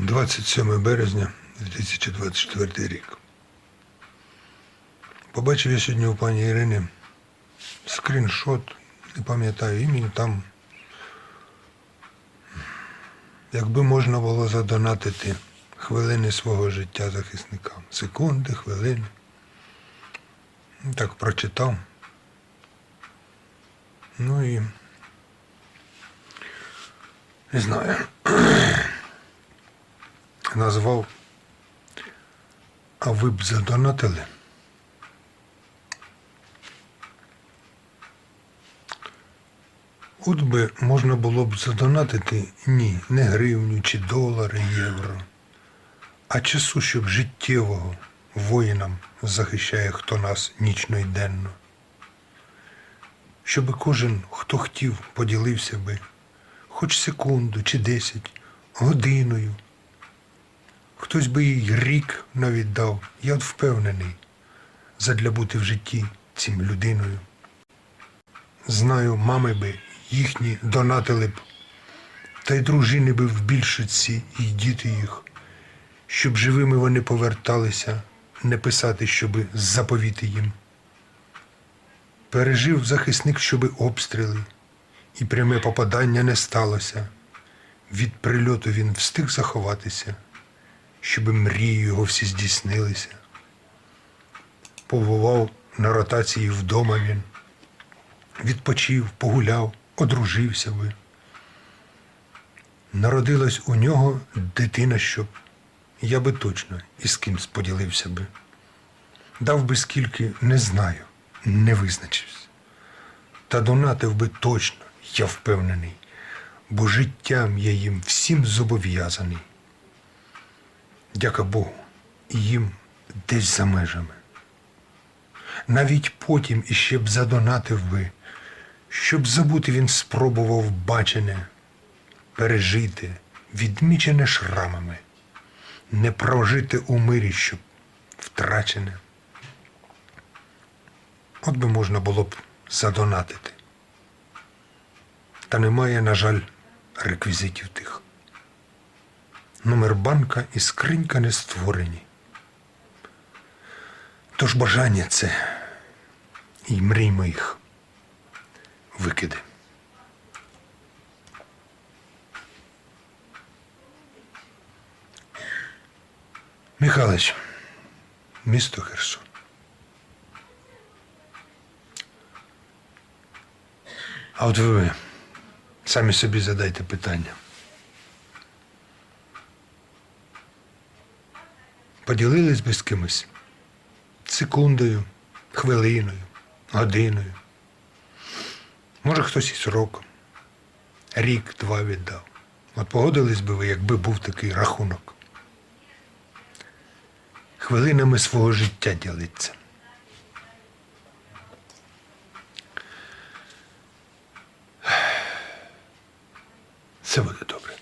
27 березня 2024 рік. Побачив я сьогодні у пані Ірини скріншот, не пам'ятаю імені, там якби можна було задонатити хвилини свого життя захисникам. Секунди, хвилини. Ну, Так прочитав. Ну і не знаю. Назвав. А ви б задонатили? От би можна було б задонатити ні, не гривню чи долари, євро, а часу, щоб життєвого воїнам захищає хто нас нічно й денно. Щоб кожен, хто хотів, поділився би хоч секунду чи десять, годиною. Хтось би їй рік навіть дав, я от впевнений, задля бути в житті цим людиною. Знаю, мами би їхні донатили б, та й дружини би в більшості і діти їх, щоб живими вони поверталися, не писати, щоби заповіти їм. Пережив захисник, щоби обстріли, і пряме попадання не сталося. Від прильоту він встиг заховатися, щоби мрії його всі здійснилися. Побував на ротації вдома він, відпочив, погуляв, одружився би. Народилась у нього дитина, щоб я би точно із кимсь поділився би. Дав би скільки, не знаю, не визначився. Та донатив би точно, я впевнений, бо життям я їм всім зобов'язаний. Дяка Богу, їм десь за межами. Навіть потім іще б задонатив би, щоб забути він спробував бачене, пережити, відмічене шрамами, не прожити у мирі, щоб втрачене. От би можна було б задонатити. Та немає, на жаль, реквізитів тих. Номер банка і скринька не створені. Тож бажання це і мрій моїх викиди. Михайлович, місто Херсон. А от ви самі собі задайте питання. Поділились би з кимось секундою, хвилиною, годиною. Може, хтось із роком. Рік, два віддав. От погодились би ви, якби був такий рахунок. Хвилинами свого життя ділиться. Все буде добре.